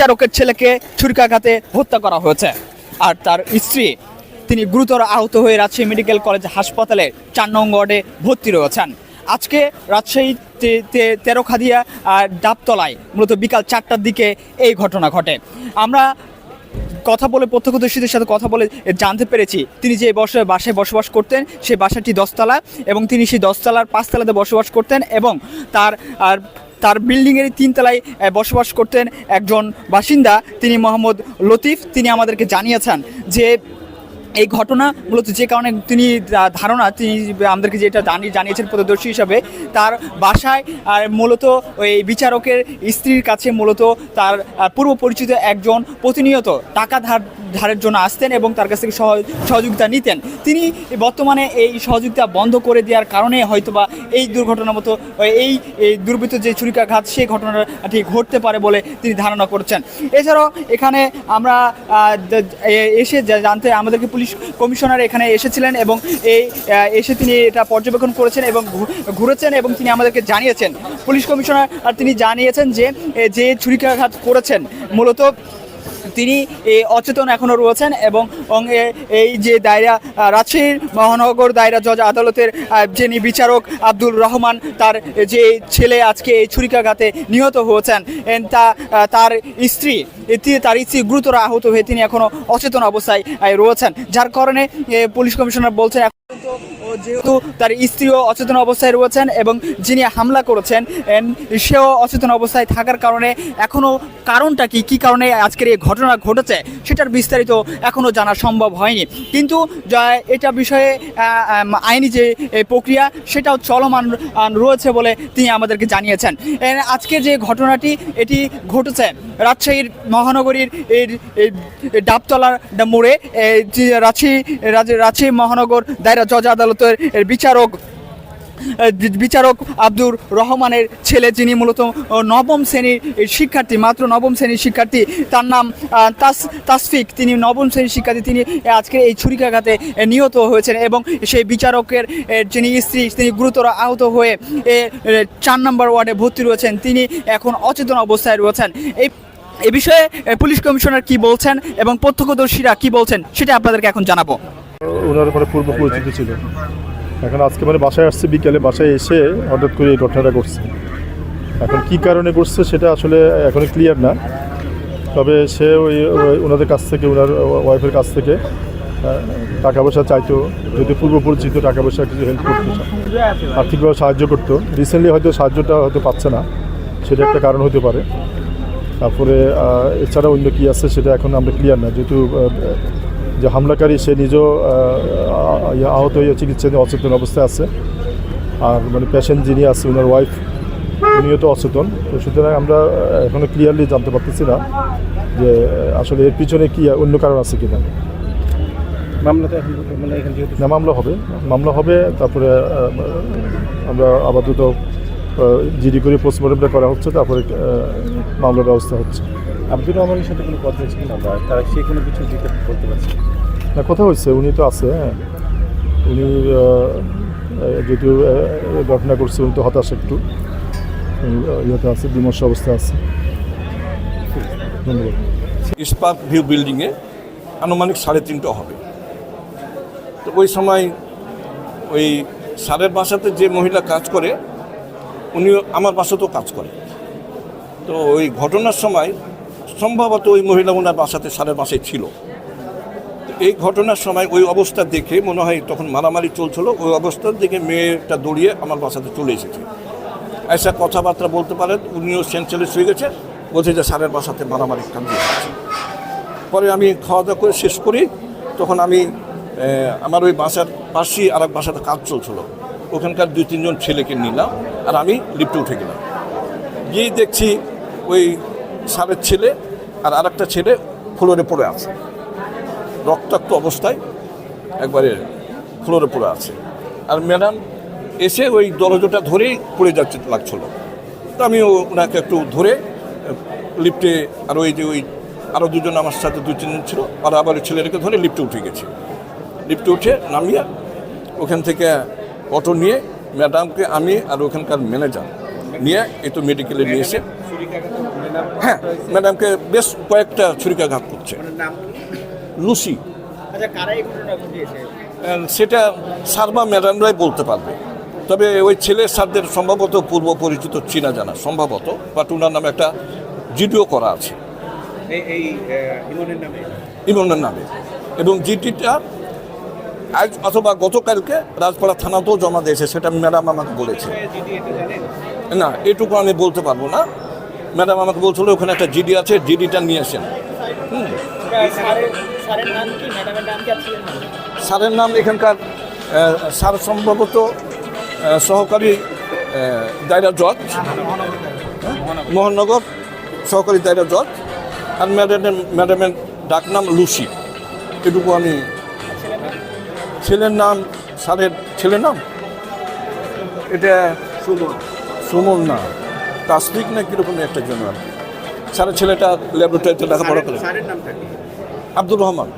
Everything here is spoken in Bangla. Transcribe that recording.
বিচারকের ছেলেকে ছুরিকাঘাতে হত্যা করা হয়েছে। আর তার স্ত্রী, তিনি গুরুতর আহত হয়ে রাজশাহী মেডিকেল কলেজ হাসপাতালে চার নং ওয়ার্ডে ভর্তি রয়েছেন। আজকে রাজশাহী তে- তে- তেরোখাদিয়া আর ডাবতলায় মূলত বিকাল চারটার দিকে এই ঘটনা ঘটে। আমরা কথা বলে প্রত্যক্ষদর্শীদের সাথে কথা বলে জানতে পেরেছি, তিনি যে বসে বাসায় বসবাস করতেন সেই বাসাটি দশতলা এবং তিনি সেই দশতলার পাঁচতলাতে বসবাস করতেন এবং তার আর তার বিল্ডিংয়েরই তিনতলায় তলায় বসবাস করতেন একজন বাসিন্দা, তিনি মোহাম্মদ লতিফ। তিনি আমাদেরকে জানিয়েছেন যে এই ঘটনা মূলত যে কারণে তিনি ধারণা তিনি আমাদেরকে যেটা জানি, জানিয়েছেন প্রত্যক্ষদর্শী হিসাবে, তার বাসায়, আর মূলত ওই বিচারকের স্ত্রীর কাছে মূলত তার পূর্ব পরিচিত একজন প্রতিনিয়ত টাকা ধার, ধারের জন্য আসতেন এবং তার কাছ থেকে সহ- সহযোগিতা নিতেন। তিনি বর্তমানে এই সহযোগিতা বন্ধ করে দেওয়ার কারণে হয়তোবা এই দুর্ঘটনার মতো এই দুর্বৃত্ত যে ছুরিকাঘাত, সেই ঘটনাটি ঘটতে পারে বলে তিনি ধারণা করছেন। এছাড়াও এখানে আমরা এসে জানতে, আমাদেরকে পুলিশ কমিশনার এখানে এসেছিলেন এবং এই এসে তিনি এটা পর্যবেক্ষণ করেছেন এবং ঘুরেছেন এবং তিনি আমাদেরকে জানিয়েছেন। পুলিশ কমিশনার, আর তিনি জানিয়েছেন যে যে ছুরিকাঘাত করেছেন, মূলত তিনি অচেতন এখনও রয়েছেন এবং এই যে দায়রা রাজশাহীর মহানগর দায়রা জজ আদালতের যিনি বিচারক আব্দুল রহমান, তার যে ছেলে আজকে এই ছুরিকাঘাতে নিহত হয়েছেন তা তার স্ত্রী তার স্ত্রী গুরুতর আহত হয়ে তিনি এখনও অচেতন অবস্থায় রয়েছেন। যার কারণে পুলিশ কমিশনার বলছেন যেহেতু তার স্ত্রীও অচেতন অবস্থায় রয়েছেন এবং যিনি হামলা করেছেন সেও অচেতন অবস্থায় থাকার কারণে এখনও কারণটা কি? কী কারণে আজকের এই ঘটনা ঘটেছে? সেটার বিস্তারিত এখনও জানা সম্ভব হয়নি। কিন্তু এটা বিষয়ে আইনি যে প্রক্রিয়া, সেটাও চলমান রয়েছে বলে তিনি আমাদেরকে জানিয়েছেন। আজকে যে ঘটনাটি, এটি ঘটেছে রাজশাহীর মহানগরীর এই ডাবতলার মোড়ে রাজশাহী, রাজ- রাজশাহী মহানগর দায়রা জজ আদালতের বিচারক বিচারক আব্দুর রহমানের ছেলে যিনি মূলত নবম শ্রেণির শিক্ষার্থী মাত্র নবম শ্রেণির শিক্ষার্থী তার নাম তাস তাসফিক। তিনি নবম শ্রেণির শিক্ষার্থী তিনি আজকে এই ছুরিকাঘাতে নিহত হয়েছেন এবং সেই বিচারকের যিনি স্ত্রী তিনি গুরুতর আহত হয়ে এ, চার নম্বর ওয়ার্ডে ভর্তি রয়েছেন। তিনি এখন অচেতন অবস্থায় রয়েছেন। এই এ বিষয়ে পুলিশ কমিশনার কি বলছেন এবং প্রত্যক্ষদর্শীরা কি বলছেন সেটা আপনাদেরকে এখন জানাব। ওনার মানে পূর্ব পরিচিত ছিল। এখন আজকে মানে বাসায় আসছে বিকেলে, বাসায় এসে হঠাৎ করে এই ঘটনাটা করছে এখন কি কারণে করছে সেটা আসলে এখনও ক্লিয়ার না। তবে সে ওই ওনাদের কাছ থেকে, ওনার ওয়াইফের কাছ থেকে টাকা পয়সা চাইতো, যদি পূর্ব পরিচিত টাকা পয়সা কিছু হেল্প করতো আর্থিকভাবে সাহায্য করতো। রিসেন্টলি হয়তো সাহায্যটা হয়তো পাচ্ছে না। সেটা একটা কারণ হতে পারে। তারপরে এছাড়া অন্য কী আছে সেটা এখন আমরা ক্লিয়ার না। যেহেতু যে হামলাকারী সে নিজেও আহ, আহ, আহত হয়ে চিকিৎসাধীন অচেতন অবস্থায় আছে। আর মানে পেশেন্ট যিনি আছে ওনার ওয়াইফ উনিও তো অচেতন। তো সুতরাং আমরা আহ, এখনও ক্লিয়ারলি জানতে পারতেছি না যে আসলে এর পিছনে কি অন্য কারণ আছে কিনা। মানে না মামলা হবে। মামলা হবে তারপরে আমরা আপাতত জিডি করে পোস্টমর্টমটা করা হচ্ছে তারপরে মামলার ব্যবস্থা হচ্ছে। আব্দুর রহমানের সাথে কোনো কথা হয়েছে কিনা বা তারা সে কোনো কিছু দিতে করতে পারছে না। কথা হচ্ছে উনি তো আছে হ্যাঁ। উনি যেহেতু ঘটনা করছে উনি তো হতাশ একটু। ইয়েতে আছে বিমর্ষ অবস্থা আছে। ধন্যবাদ। ইস্পাত ভিউ বিল্ডিংয়ে আনুমানিক সাড়ে তিনটা হবে। তো ওই সময় ওই সারের বাসাতে যে মহিলা কাজ করে উনি আমার বাসাতেও কাজ করে। তো ওই ঘটনার সময় সম্ভবত ওই মহিলা ওনার বাসাতে সারের বাসায় ছিল। এই ঘটনার সময় ওই অবস্থা দেখে মনে হয় তখন মারামারি চলছিল, ওই অবস্থার দেখে মেয়েটা দৌড়িয়ে আমার বাসাতে চলে এসেছে। এসে কথাবার্তা বলতে পারেন, উনিও সেন্সেলেস হয়ে গেছে, বলছে যে সারের বাসাতে মারামারি হচ্ছে পরে আমি খাওয়া দাওয়া করে শেষ করি, তখন আমি আমার ওই বাসার পাশেই আর এক বাসাতে কাজ চলছিল। ওখানকার দুই, তিনজন ছেলেকে নিলাম আর আমি লিফটে উঠে গেলাম। গিয়ে দেখছি ওই সারের ছেলে আর আরেকটা ছেলে ফ্লোরে পড়ে আছে। রক্তাক্ত অবস্থায় একবারে ফ্লোরে পড়ে আছে। আর ম্যাডাম এসে ওই দরজাটা ধরেই পড়ে যাচ্ছে লাগছিল। তো আমি ওনাকে একটু ধরে, লিফটে আর ওই যে ওই আরও দুজন আমার সাথে দু তিনজন ছিল, আর আবার ছেলেটাকে ধরে লিফটে উঠে গেছে। লিফটে উঠে নামিয়ে ওখান থেকে অটো নিয়ে ম্যাডামকে আমি আর ওখানকার ম্যানেজার নিয়ে এই তো মেডিকেলে নিয়ে এসে হ্যাঁ ম্যাডামকে বেশ কয়েকটা ছুরিকাঘাত করছে। ওনার লুসি। আচ্ছা সেটা স্যার বা ম্যাডামরাই বলতে পারবে। তবে ওই ছেলের স্যারদের সম্ভবত পূর্ব পরিচিত চীনা জানা সম্ভবত বাট ওনার নামে একটা জিডিও করা আছে। ইমনের নামে। এবং জিডিটা আজ অথবা গতকালকে রাজপাড়া থানাতেও জমা দিয়েছে, সেটা ম্যাডাম আমাকে বলেছে। না, এটুকু আমি বলতে পারব না। ম্যাডাম আমাকে বলছিল, ওখানে একটা জিডি আছে, জিডিটা নিয়ে আসেন। স্যারের নাম এখানকার স্যার সম্ভবত সহকারী দায়রা জজ। মোহননগর, সহকারী দায়রা জজ। আর ম্যাডামের ম্যাডামের ডাকনাম লুসি। এটুকু আমি ছেলের নাম স্যারের ছেলের নাম? এটা সুমন। সুমন না। তাস্তিক না কীরকম একটা জন্য আর কি স্যারের ছেলেটা ল্যাবরেটরিতে লেখাপড়া করে। আব্দুর রহমান।